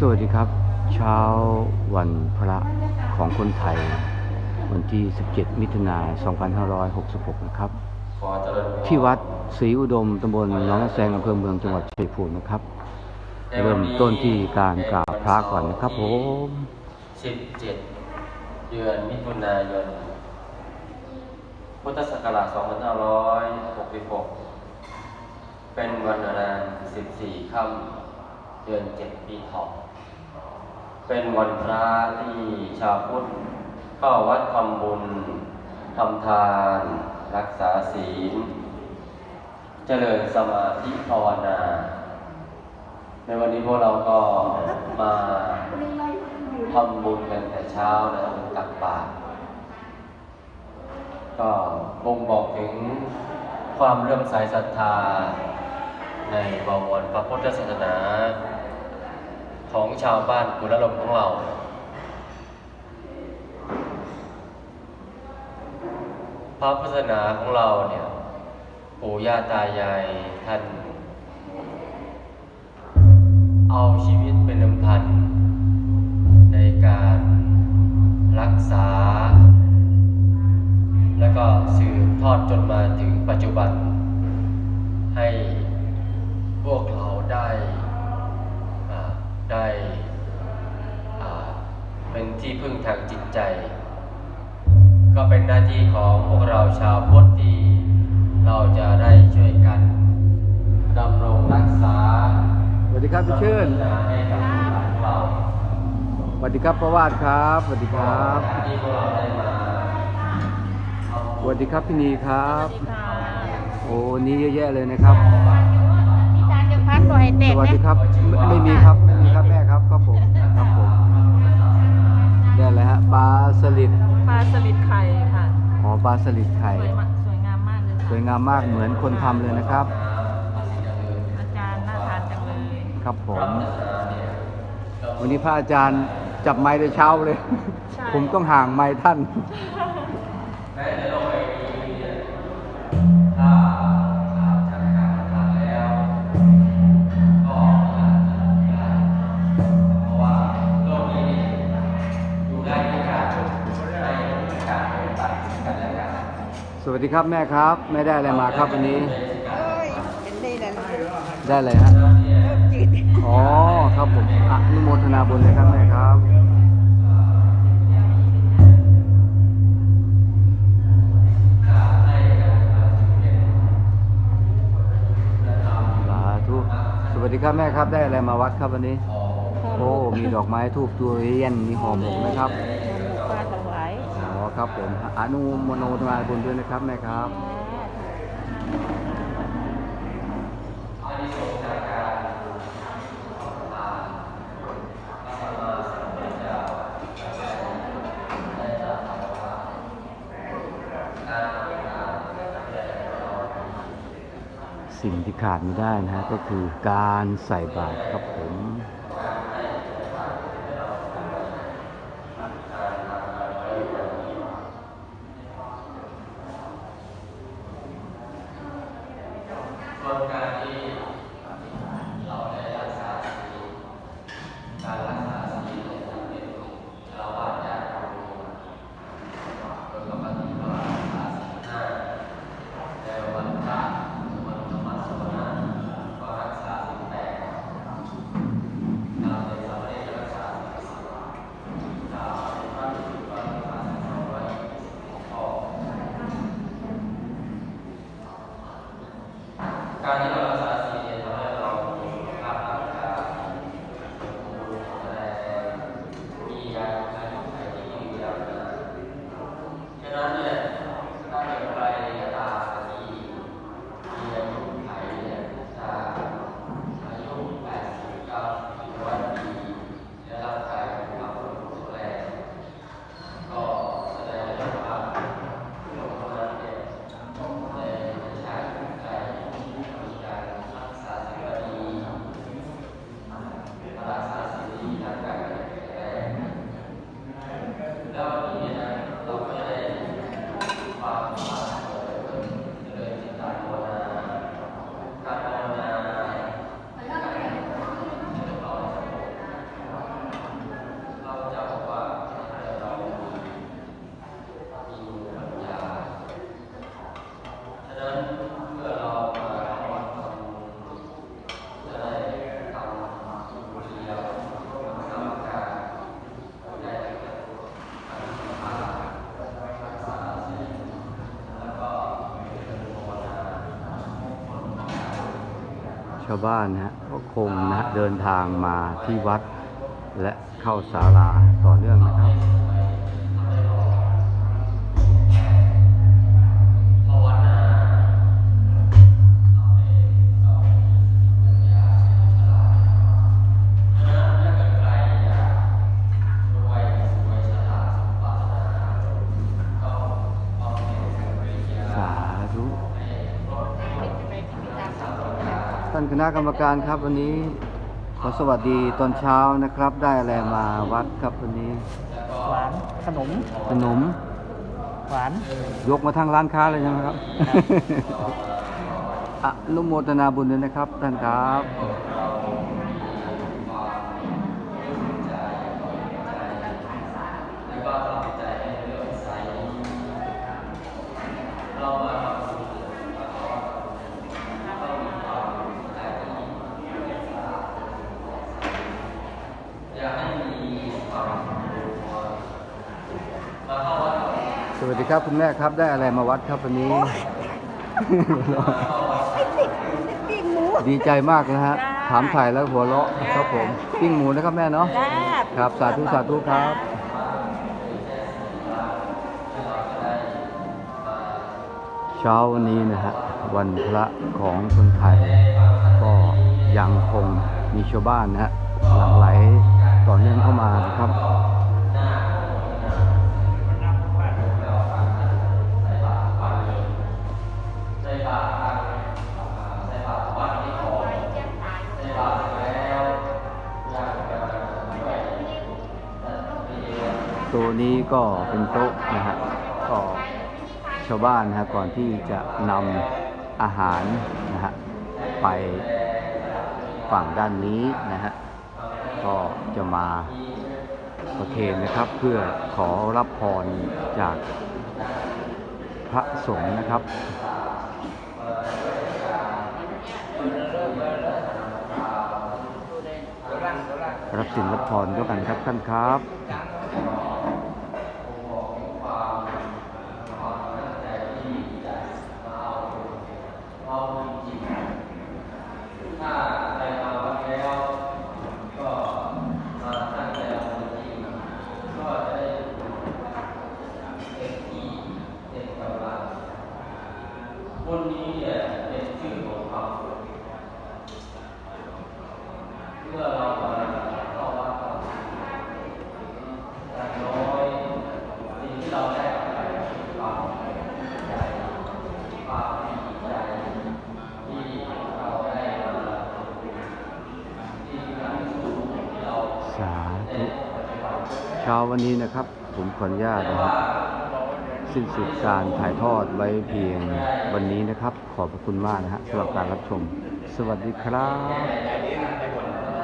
สวัสดีครับ เช้าวันพระของคนไทย วันที่ 17 มิถุนายน 2566 นะครับขอเจริญพรที่วัดศรีอุดมตำบลหนองแซงอำเภอเมืองจังหวัดชัยภูมินะครับ เริ่มต้นที่การกราบพระก่อนนะครับผม 17 เดือนมิถุนายน พุทธศักราช 2566 เป็นวันอาราม14 ค่ำเดือน 7 ปีเถาะ เป็นวันพระที่ชาวพุทธเข้าวัดทำบุญทำทาน รักษาศีล เจริญสมาธิภาวนา ในวันนี้พวกเราก็มาทำบุญกันแต่เช้านะครับตักบาตรก็บ่งบอกถึงความเลื่อมใสศรัทธาในบวรพระพุทธศาสนา ของชาวบ้านกุลลมของเรา พระพุทธศาสนาของเราเนี่ยปู่ย่าตายายท่าน เอาชีวิตเป็นน้ำพันในการรักษา แล้วก็สืบทอดจนมาถึงปัจจุบัน ให้พวกเราได้ ได้อ่าเป็นที่พึ่งทางจิตใจ ก็เป็นหน้าที่ของพวกเราชาวพุทธที่เราจะได้ช่วยกันดำรงรักษาสวัสดีครับพี่ชื่นให้กับลูกหลานของเราสวัสดีครับประวาสครับสวัสดีครับที่พวกเราได้มาสวัสดีครับพี่นีครับ โอ้นี่เยอะแยะเลยนะครับมีจานจะพัดตัวให้เต็มสวัสนะดีครับไม่ไม่มีครับ ไม่มี ครับแม่ครับครับผมครับผมนี่อะไรฮะปลาสลิดปลาสลิดไข่ค่ะอ๋อปลาสลิดไข่ สวยมากสวยงามมากเลยสวยงามมากเหมือนคนทำเลยนะครับ อาจารย์น่าทานจังเลยครับผม วันนี้พระอาจารย์จับไม้แต่เช้าเลย ใช่ผมต้องห่างไม้ท่านถ้า ดีครับแม่ครับแม่ได้อะไรมาครับวันนี้ เอ้ยเป็นได้แล้วนะได้อะไรฮะเริ่มจืดอ๋อครับผมอนุโมทนาบุญเลยครับแม่ครับ สาธุ สวัสดีครับแม่ครับได้อะไรมาวัดครับวันนี้ โอ้ มีดอกไม้ทูบตัวเย็นมีหอมหมกนะครับหมูปลาถวายอ๋อ ครับผมอนุโมทนาบุญด้วยนะครับแม่ครับสิ่งที่ขาดไม่ได้นะฮะก็คือการใส่บาตรครับผมาวบ้านนะฮะก็คงนะฮะเดินทางมาที่วัดและเข้าศาลาต่อเนื่องนะครับ ณะกรรมการครับวันนี้ขอสวัสดีตอนเช้านะครับ ได้อะไรมาวัดครับวันนี้ หวานขนมขนมหวานยกมาทางร้านค้าเลยใช่ไหมครับ อนุโมทนาบุญด้วยนะครับท่านครับ แล้วก็ทำใจให้เลื่อมใสเรามาทำบุญต้องมีความใจที่อย่าให้มีความมาเข้าวัดก่อน สวัสดีครับคุณแม่ครับได้อะไรมาวัดครับวันนี้ ปิ้งหมู ดีใจมากนะฮะถามถ่ายแล้วหัวเราะครับผมปิ้งหมูนะครับแม่เนาะ จ้าครับสาธุสาธุครับ เช้าวันนี้นะฮะวันพระของคนไทย ก็ยังคงมีชาวบ้านนะฮะหลั่งไหลต่อเนื่องเข้ามานะครับ นี้ก็เป็นโต๊ะนะฮะก็ชาวบ้านนะฮะก่อนที่จะนำอาหารนะฮะไปฝั่งด้านนี้นะฮะก็จะมาประเคนนะครับเพื่อขอรับพรจากพระสงฆ์นะครับรับสินรับพรด้วยกันครับท่านครับ เอาจริงๆถ้าใครมาวัดแล้วก็มาตั้งใจเอาจริงก็จะได้เต็มที่เต็มกำลังวันนี้เนี่ยเป็นชื่อของความสุขเมื่อเรามาเข้าวัดก็อย่างน้อยสิ่งที่เราได้กลับไปคือความใจความดีใจที่เราได้มาที่ครั้งสูงที่เรา สาธุ เช้าวันนี้นะครับ ผมขออนุญาตนะครับ สิ้นสุดการถ่ายทอดไว้เพียงวันนี้นะครับ ขอบพระคุณมากนะฮะสำหรับการรับชม สวัสดีครับ